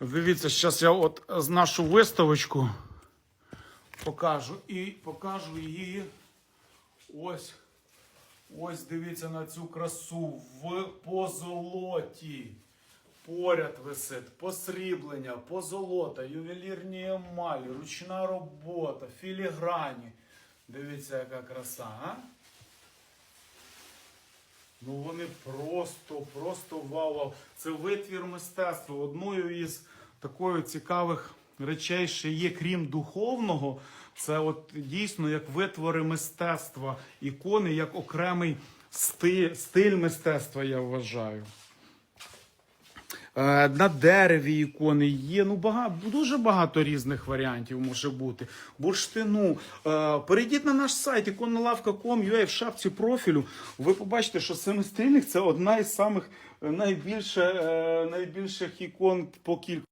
Дивіться, зараз я от нашу виставочку покажу і покажу її. Ось. Ось дивіться на цю красу в позолоті. Поряд висить посріблення, позолота, ювелірні емалі, ручна робота, філіграні. Дивіться, яка краса, а? Ну вони просто, просто вау. Це витвір мистецтва. Одною із такої цікавих речей, що є, крім духовного, це от дійсно як витвори мистецтва, ікони, як окремий стиль, стиль мистецтва, я вважаю. Е, На дереві ікони є. Ну багато дуже багато різних варіантів може бути. Бурштину. Е, Перейдіть на наш сайт іконналавка.com.ua в шапці профілю. Ви побачите, що семистрільник це одна із самих е, найбільше, найбільших ікон по кількості.